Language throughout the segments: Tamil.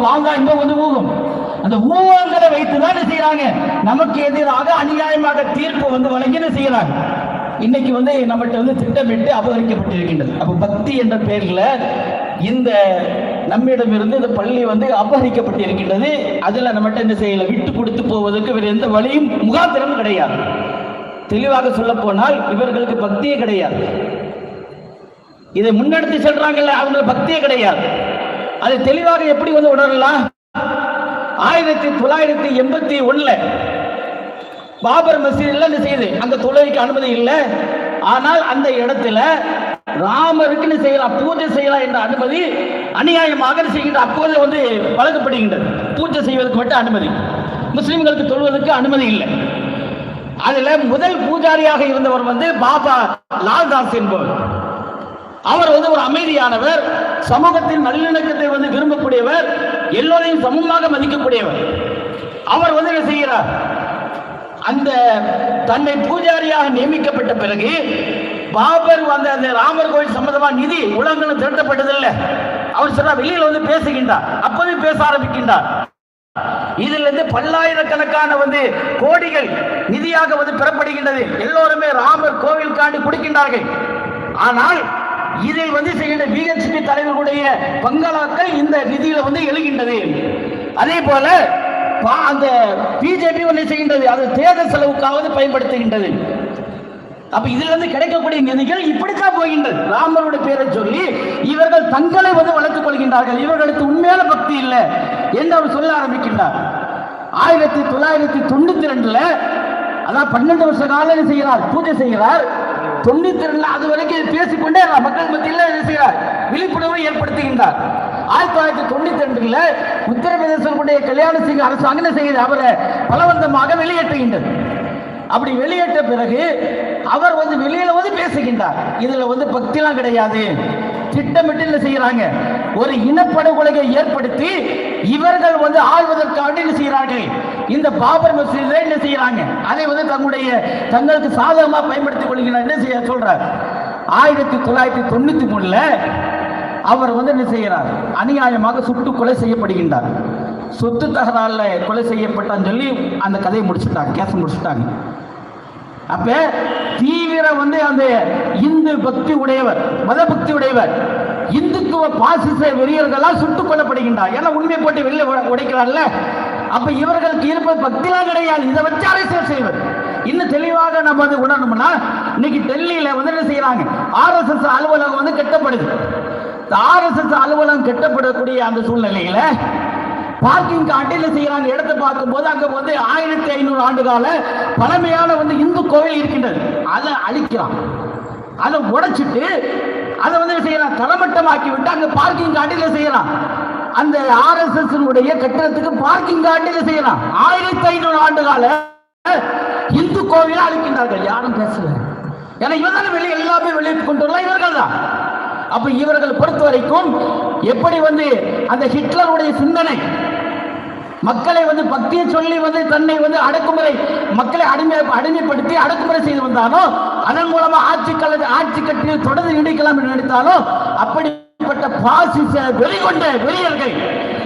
வாங்கா இன்பம் வந்து ஊகம். அந்த ஊகங்களை வைத்துதான் என்ன செய்யறாங்க? நமக்கு எதிராக அநியாயமாக தீர்ப்பு வந்து வழங்கி என்ன செய்யறாங்க? இன்னைக்கு வந்து நம்மகிட்ட வந்து திட்டமிட்டு அபகரிக்கப்பட்டிருக்கின்றது. அப்ப பக்தி என்ற பெயர்ல இந்த நம்மிடமிருந்து இந்த பள்ளி வந்து அபகரிக்கப்பட்டிருக்கின்றது. அதுல நம்மகிட்ட என்ன செய்யல? விட்டு கொடுத்து போவதற்கு வேறு எந்த வழியும் முகாந்திரம் கிடையாது. தெளிவாக சொல்ல போனால் இவர்களுக்கு பக்தியே கிடையாது. இதை முன்னெடுத்து செல்றாங்கல்ல அவங்க பக்தியே கிடையாது. அது தெளிவாக எப்படி வந்து உணரலாம் ஆயிரத்தி தொள்ளாயிரத்தி எண்பத்தி ஒண்ணுல பாபர் மசீதில் என்ன செய்யுது? அங்க தொழுகைக்கு அனுமதி இல்லை. ஆனால் அந்த இடத்துல ராமருக்குன்னு செய்யலாம்? பூஜை செய்யலாம் என்ற அனுமதி அநியாயமாக செய்கின்ற அப்போது வந்து வழங்கப்படுகின்றது. பூஜை செய்வதற்கு மட்டும் அனுமதி. முஸ்லிம்களுக்கு தொழுவதற்கு அனுமதி இல்லை. அதுல முதல் பூஜாரியாக இருந்தவர் வந்து பாபா லால்தாஸ் என்பவர். அவர் வந்து ஒரு அமைதியானவர். சமூகத்தின் நல்லிணக்கத்தை வந்து விரும்பக்கூடியவர் எல்லோரையும் சமமாக மதிக்கக்கூடியவர். அவர் வந்து என்ன செய்கிறார்? அந்த தன்னை பூஜாரியாக நியமிக்கப்பட்ட பிறகு பாபர் வந்த அந்த ராமர் கோயில் சம்பந்தமா நிதி உலகங்களும் திரட்டப்பட்டதில்லை. அவர் சொன்னா வெளியில் வந்து பேசுகின்றார் அப்பவே பேச ஆரம்பிக்கின்றார். இதுல இருந்து பல்லாயிரக்கணக்கான வந்து கோடிகள் நிதியாக வந்து பெறப்படுகின்றது. எல்லோருமே ராமர் கோவில் காண்டி கொடுக்கின்றார்கள். ஆனால் இதில் வந்து செய்கின்ற பிஹெச்பி தலைவர்களுடைய பங்களாக்கள் இந்த நிதியில வந்து எழுகின்றது. அதே போல பா- அந்த பிஜேபி ஒன்று செய்கின்றது அது தேர்தல் செலவுக்காவது பயன்படுத்துகின்றது. அப்ப இதுல இருந்து கிடைக்கக்கூடிய நிதிகள் இப்படித்தான் போகின்றது. ராமருடைய பேரை சொல்லி இவர்கள் தங்களை வந்து வளர்த்துக் கொள்கின்றார்கள். இவர்களுக்கு உண்மையான பக்தி இல்லை என்று அவர் சொல்ல ஆரம்பிக்கின்றார். ஆயிரத்தி தொள்ளாயிரத்தி தொண்ணூத்தி ரெண்டுல அதான் பன்னெண்டு வருஷ காலம் செய்கிறார் பூஜை செய்கிறார். தொண்ணூத்தி ரெண்டுல அது வரைக்கும் பேசிக்கொண்டே மக்கள் மத்தியில் என்ன செய்கிறார்? விழிப்புணர்வை ஏற்படுத்துகின்றார். ஆயிரத்தி தொள்ளாயிரத்தி தொண்ணூத்தி ரெண்டுல உத்தரப்பிரதேசனுடைய கல்யாண சிங் அரசாங்கம் என்ன செய்யுது அவரை பலவந்தமாக வெளியேற்றுகின்றது. அப்படி வெளியேற்ற பிறகு அவர் வந்து வெளியில வந்து பேசுகின்றார். இதுல வந்து பக்திலாம் கிடையாது. திட்டமிட்டு செய்யறாங்க ஒரு இனப்படுகொலையை ஏற்படுத்தி இவர்கள் வந்து ஆழ்வதற்காக என்ன செய்யறார்கள் இந்த பாபர் மசூதியை என்ன செய்யறாங்க அதை வந்து தங்களுடைய தங்களுக்கு சாதகமா பயன்படுத்திக் கொள்கிறார். என்ன செய்ய சொல்றார்? ஆயிரத்தி தொள்ளாயிரத்தி தொண்ணூத்தி மூணுல அவர் வந்து என்ன செய்கிறார்? அநியாயமாக சுட்டுக்கொலை செய்யப்படுகின்றார். சொத்து தகராறுல கொலை செய்யப்பட்டான்னு சொல்லி அந்த கதையை முடிச்சுட்டாங்க கேஸ் முடிச்சுட்டாங்க. அப்ப தீவிர வந்து அந்த இந்து பக்தி உடையவர் மத பக்தி உடையவர் இந்துத்துவ பாசிச வெறியர்களால் சுட்டுக் கொல்லப்படுகின்றார். ஏன்னா உண்மை போட்டு வெளியில் உடைக்கிறார்ல. அப்ப இவர்களுக்கு இருப்பது பக்திலாம் கிடையாது. இதை வச்சு அரசியல் செய்வது இன்னும் தெளிவாக நம்ம வந்து உணரணும்னா இன்னைக்கு டெல்லியில வந்து என்ன செய்யறாங்க? ஆர்எஸ்எஸ் அலுவலகம் வந்து கெட்டப்படுது. ஆர்எஸ்எஸ் அலுவலகம் கெட்டப்படக்கூடிய அந்த சூழ்நிலையில பார்க்கிங் அட்டையில் செய்யறாங்க. இடத்தை பார்க்கும்போது அங்க வந்து ஆயிரத்தி ஐநூறு ஆண்டு கால பழமையான வந்து இந்து கோவில் இருக்கின்றது. அதை அழிக்கிறான். அதை உடைச்சிட்டு அதை வந்து செய்யலாம் தளமட்டமாக்கி விட்டு அங்க பார்க்கிங் அட்டையில் செய்யலாம் அந்த ஆர்எஸ்எஸ் உடைய கட்டிடத்துக்கு பார்க்கிங் அட்டையில் செய்யலாம் ஆயிரத்தி ஐநூறு ஆண்டு கால இந்து கோவிலை அழிக்கின்றார்கள். யாரும் பேசல. ஏன்னா இவன் தானே வெளியே எல்லாமே வெளியே கொண்டு வரலாம் இவர்கள் தான் அப்ப இவர்கள் பொறுத்த வரைக்கும் எப்படி வந்து அந்த ஹிட்லருடைய சிந்தனை? மக்களை வந்து பக்தியை சொல்லி வந்து தன்னை வந்து அடக்குமுறை மக்களை அடிமை அடிமைப்படுத்தி அடக்குமுறை செய்து வந்தாலும் அதன் மூலமா ஆட்சி கல ஆட்சி கட்டில் தொடர்ந்து நீடிக்கலாம் என்று நினைத்தாலும் அப்படிப்பட்ட பாசிச வெறி கொண்ட வெறியர்கள்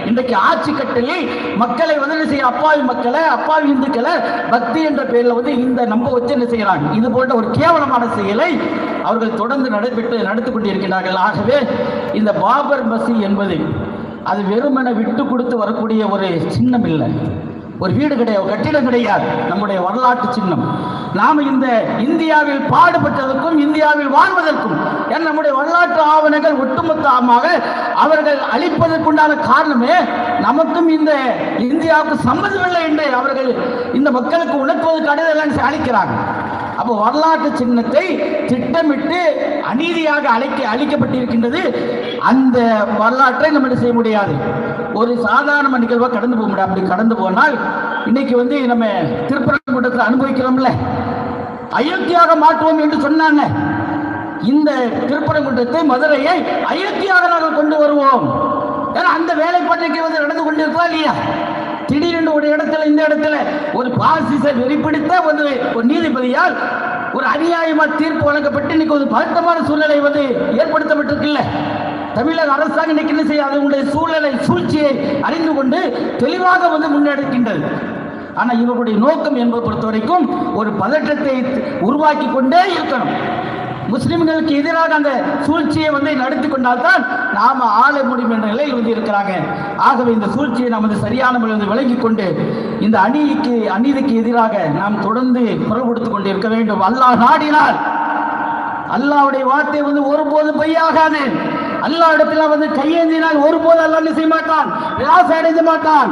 இன்றைக்கு ஆட்சி கட்டலில் மக்களை வந்து என்ன செய்ய அப்பாவி மக்களை அப்பாவி இந்துக்களை பக்தி என்ற பெயரில் வந்து இந்த நம்ப வச்சு என்ன செய்யறாங்க? இது போன்ற ஒரு கேவலமான செயலை அவர்கள் தொடர்ந்து நடைபெற்று நடத்தி கொண்டிருக்கிறார்கள். ஆகவே இந்த பாபர் மசி என்பது அது வெறுமென விட்டு கொடுத்து வரக்கூடிய ஒரு சின்னம் இல்லை ஒரு வீடு கிடையாது கட்டிடம் கிடையாது. நம்முடைய வரலாற்று சின்னம். நாம் இந்த இந்தியாவில் பாடுபட்டதற்கும் இந்தியாவில் வாழ்வதற்கும் ஏன்னா நம்முடைய வரலாற்று ஆவணங்கள் ஒட்டுமொத்தமாக அவர்கள் அழிப்பதற்குண்டான காரணமே நமக்கும் இந்த இந்தியாவுக்கு சம்மந்தமில்லை என்று அவர்கள் இந்த மக்களுக்கு உணர்த்துவது அடைதல் அழைக்கிறாங்க அப்போ வரலாற்று சின்னத்தை திட்டமிட்டு அநீதியாக அழைக்க அழிக்கப்பட்டிருக்கின்றது. அந்த வரலாற்றை நம்ம செய்ய முடியாது? ஒரு சாதாரண நிகழ்வாக கடந்து போக முடியாது அப்படி கடந்து போனால் இன்னைக்கு வந்து நம்ம திருப்பரங்குன்றத்தில் அனுபவிக்கிறோம்ல. அயோத்தியாக மாற்றுவோம் என்று சொன்னாங்க. இந்த திருப்பரங்குன்றத்தை மதுரையை அயோத்தியாக நாங்கள் கொண்டு வருவோம். ஏன்னா அந்த வேலைப்பாட்டைக்கு வந்து நடந்து கொண்டிருக்கா இல்லையா? திடீரென்று ஒரு இடத்துல இந்த இடத்துல ஒரு பாசிச வெறிப்பிடித்த வந்து ஒரு நீதிபதியால் ஒரு அநியாயமா தீர்ப்பு வழங்கப்பட்டு இன்னைக்கு ஒரு பதட்டமான சூழ்நிலை வந்து ஏற்படுத்தப்பட்டிருக்குல்ல. தமிழக அரசாங்கம் இன்னைக்கு என்ன செய்ய அதனுடைய சூழலை சூழ்ச்சியை அறிந்து கொண்டு தெளிவாக வந்து முன்னெடுக்கின்றது. ஆனா இவர்களுடைய நோக்கம் என்பதை பொறுத்த வரைக்கும் ஒரு பதற்றத்தை உருவாக்கி கொண்டே இருக்கணும். முஸ்லிம்களுக்கு எதிராக அந்த சூழ்ச்சியை வந்து நடத்தி கொண்டால்தான் நாம ஆள முடியும் என்ற நிலையில் வந்து இருக்கிறாங்க. ஆகவே இந்த சூழ்ச்சியை நாம் வந்து சரியான முறையில் வந்து கொண்டு இந்த அநீதிக்கு அநீதிக்கு எதிராக நாம் தொடர்ந்து குரல் கொடுத்து கொண்டு இருக்க வேண்டும். அல்லாஹ் நாடினால். அல்லாஹ்வுடைய வார்த்தை வந்து ஒருபோதும் பொய்யாகாது. அல்லாஹ் இடத்துல வந்து கையேந்தினால் ஒருபோது அல்லாஹ் என்ன செய்ய மாட்டான்? நிராசை அடைஞ்ச மாட்டான்.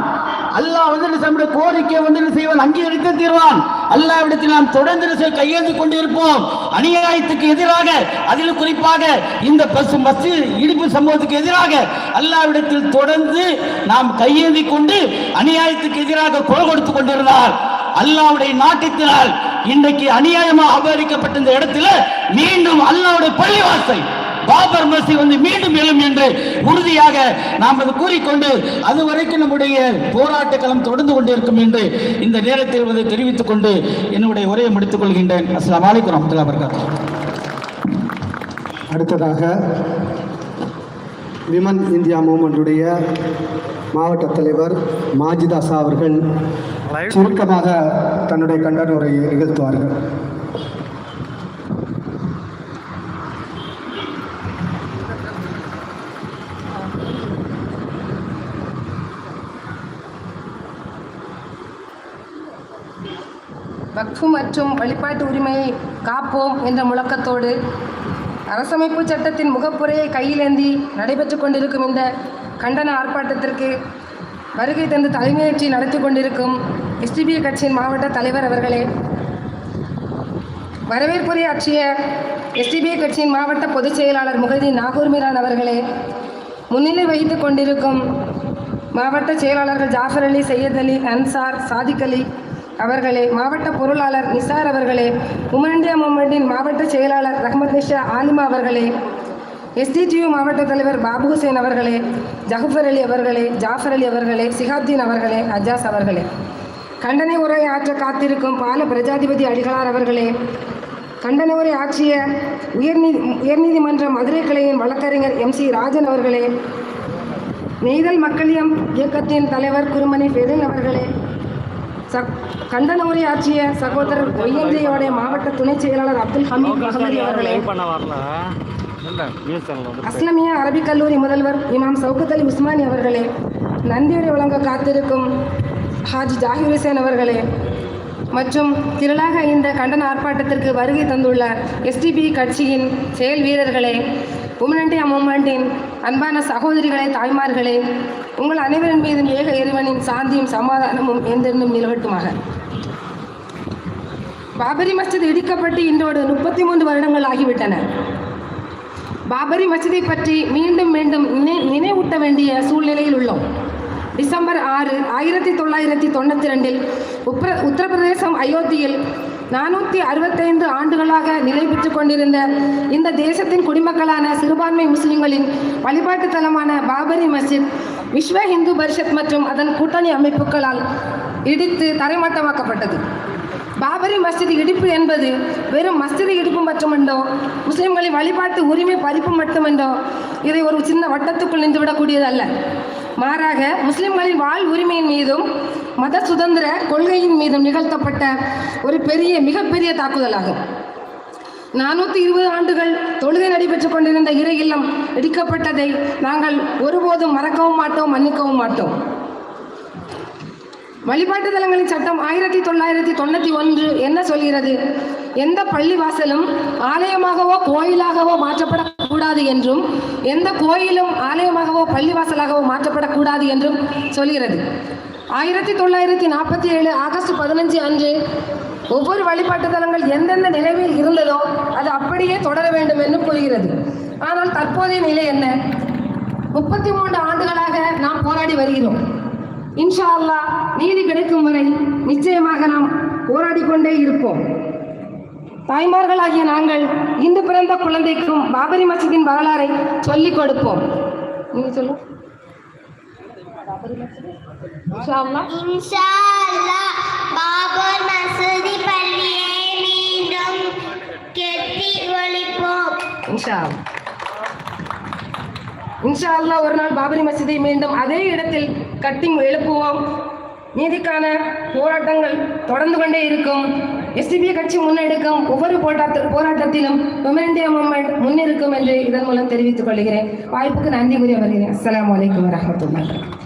அல்லாஹ் வந்து நம்முடைய கோரிக்கையை வந்து செய்வான்? அங்கீகரித்து தீர்வான். அல்லாஹ் இடத்தில் நாம் தொடர்ந்து என்ன செய்ய கையேந்தி கொண்டிருப்போம். அநியாயத்துக்கு எதிராக அதில் குறிப்பாக இந்த பசு பஸ் இடிப்பு சம்பவத்துக்கு எதிராக அல்லாவிடத்தில் தொடர்ந்து நாம் கையேந்தி கொண்டு அநியாயத்துக்கு எதிராக குரல் கொடுத்து கொண்டிருந்தார். அல்லாவுடைய நாட்டத்தினால் இன்றைக்கு அநியாயமாக அபகரிக்கப்பட்ட இந்த இடத்துல மீண்டும் அல்லாவுடைய பள்ளிவாசல் பாபர் மசி வந்து மீண்டும் எழும் என்று உறுதியாக நாம் அது கூறிக்கொண்டு அது வரைக்கும் நம்முடைய போராட்ட களம் தொடர்ந்து கொண்டிருக்கும் என்று இந்த நேரத்தில் வந்து தெரிவித்துக் கொண்டு என்னுடைய உரையை முடித்துக் கொள்கின்றேன். அஸ்லாம் வலைக்கம் வரமத்துல்லா வபரகாத்துஹு. அடுத்ததாக விமன் இந்தியா மூமெண்ட்டுடைய மாவட்ட தலைவர் மாஜிதாசா அவர்கள் சுருக்கமாக தன்னுடைய கண்டன உரையை நிகழ்த்துவார்கள். வக்ஃபு மற்றும் வழிபாட்டு உரிமையை காப்போம் என்ற முழக்கத்தோடு அரசமைப்பு சட்டத்தின் முகப்புரையை கையிலேந்தி நடைபெற்று கொண்டிருக்கும் இந்த கண்டன ஆர்ப்பாட்டத்திற்கு வருகை தந்து தலைமையேற்றி நடத்தி கொண்டிருக்கும் எஸ்டிபி கட்சியின் மாவட்ட தலைவர் அவர்களே வரவேற்புரையாற்றிய எஸ்டிபி கட்சியின் மாவட்ட பொதுச் செயலாளர் முகதி நாகூர் மீரான் அவர்களே முன்னிலை வகித்து கொண்டிருக்கும் மாவட்ட செயலாளர்கள் ஜாஃபர் அலி சையத் அலி அன்சார் சாதிக் அலி அவர்களே மாவட்ட பொருளாளர் நிசார் அவர்களே உமன் இந்தியா மூமெண்டின் மாவட்ட செயலாளர் ரஹ்மத் நிஷா ஆலிமா அவர்களே எஸ்டிடியு மாவட்ட தலைவர் பாபு ஹுசேன் அவர்களே ஜஹஃபர் அலி அவர்களே ஜாஃபர் அலி அவர்களே சிஹாப்தீன் அவர்களே அஜாஸ் அவர்களே. கண்டனை உரை ஆற்ற காத்திருக்கும் பால பிரஜாதிபதி அடிகளார் அவர்களே கண்டன உரை ஆற்றிய உயர்நீதி உயர்நீதிமன்ற மதுரை கிளையின் வழக்கறிஞர் எம் சி ராஜன் அவர்களே நெய்தல் மக்களியம் இயக்கத்தின் தலைவர் குருமணி ஃபெதில் அவர்களே சக் கண்டன உரை ஆற்றிய சகோதரர் ஒய்யந்தியோடைய மாவட்ட துணை செயலாளர் அப்துல் ஹமீத் மஹமதி அவர்களே. அஸ்லமியா அரபிக் கல்லூரி முதல்வர் இமாம் சவுகத் அலி உஸ்மானி அவர்களே நன்றியுரை வழங்க காத்திருக்கும் ஹாஜி ஜாகிர் ஹுசேன் அவர்களே மற்றும் திரளாக இந்த கண்டன ஆர்ப்பாட்டத்திற்கு வருகை தந்துள்ள எஸ்டிபி கட்சியின் செயல் வீரர்களே உமன் இண்டியா அன்பான சகோதரிகளே தாய்மார்களே உங்கள் அனைவரின் மீதும் ஏக இறைவனின் சாந்தியும் சமாதானமும் எந்திரனும் நிலவட்டுமாக. பாபரி மஸ்ஜித் இடிக்கப்பட்டு இன்றோடு முப்பத்தி மூன்று வருடங்கள் ஆகிவிட்டன. பாபரி மஸ்ஜிதை பற்றி மீண்டும் மீண்டும் நினை நினைவூட்ட வேண்டிய சூழ்நிலையில் உள்ளோம். டிசம்பர் ஆறு ஆயிரத்தி தொள்ளாயிரத்தி தொண்ணூற்றி ரெண்டில் உப்ர உத்தரப்பிரதேசம் அயோத்தியில் நானூற்றி அறுபத்தைந்து ஆண்டுகளாக நிலை பெற்று கொண்டிருந்த இந்த தேசத்தின் குடிமக்களான சிறுபான்மை முஸ்லிம்களின் வழிபாட்டு தலமான பாபரி மஸ்ஜித் விஸ்வ இந்து பரிஷத் மற்றும் அதன் கூட்டணி அமைப்புகளால் இடித்து தரைமட்டமாக்கப்பட்டது. பாபரி மஸ்ஜித் இடிப்பு என்பது வெறும் மஸ்ஜித் இடிப்பு மட்டுமென்றோ முஸ்லிம்களின் வழிபாட்டு உரிமை பறிப்பு மட்டுமென்றோ இதை ஒரு சின்ன வட்டத்துக்குள் நின்றுவிடக்கூடியது அல்ல மாறாக முஸ்லிம்களின் வாழ் உரிமையின் மீதும் மத சுதந்திர கொள்கையின் மீதும் நிகழ்த்தப்பட்ட ஒரு பெரிய மிகப்பெரிய தாக்குதலாகும். நானூற்றி இருபது ஆண்டுகள் தொழுகை நடைபெற்றுக் கொண்டிருந்த இறை இல்லம் இடிக்கப்பட்டதை நாங்கள் ஒருபோதும் மறக்கவும் மாட்டோம் மன்னிக்கவும் மாட்டோம். வழிபாட்டு தலங்களின் சட்டம் ஆயிரத்தி தொள்ளாயிரத்தி தொண்ணூற்றி ஒன்று என்ன சொல்கிறது? எந்த பள்ளிவாசலும் ஆலயமாகவோ கோயிலாகவோ மாற்றப்படக்கூடாது என்றும் எந்த கோயிலும் ஆலயமாகவோ பள்ளிவாசலாகவோ மாற்றப்படக்கூடாது என்றும் சொல்கிறது. ஆயிரத்தி தொள்ளாயிரத்தி நாற்பத்தி ஏழு ஆகஸ்ட் பதினஞ்சு அன்று ஒவ்வொரு வழிபாட்டு தலங்கள் எந்தெந்த நிலைமையில் இருந்ததோ அது அப்படியே தொடர வேண்டும் என்று கூறுகிறது. ஆனால் தற்போதைய நிலை என்ன? முப்பத்தி மூன்று ஆண்டுகளாக நாம் போராடி வருகிறோம். இன்ஷா அல்லாஹ் நீதி கிடைக்கும் வரை நிச்சயமாக நாம் போராடி கொண்டே இருப்போம். தாய்மார்களாகிய நாங்கள் இன்று பிறந்த குழந்தைக்கும் பாபரி மசிதின் வரலாறை சொல்லிக் கொடுப்போம். நீங்க சொல்லு இன்ஷா அல்லாஹ் இன்ஷா அல்லாஹ் பாபர் மசூதி பள்ளியை மீண்டும் கெட்டி ஒழிப்போம் இன்ஷா அல்லாஹ் இன்ஷா அல்லாஹ் ஒரு நாள் பாபரி மசீதை மீண்டும் அதே இடத்தில் கட்டி எழுப்புவோம் நீதிக்கான போராட்டங்கள் தொடர்ந்து கொண்டே இருக்கும் எஸ்டிபி கட்சி முன்னெடுக்கும் ஒவ்வொரு போராட்ட போராட்டத்திலும் விமன் இந்தியா மூமெண்ட் முன்னிருக்கும் என்று இதன் மூலம் தெரிவித்துக் கொள்கிறேன் வாய்ப்புக்கு நன்றி கூறி வருகிறேன் அஸ்ஸலாமு அலைக்கும் வரஹ்மத்துல்லாஹி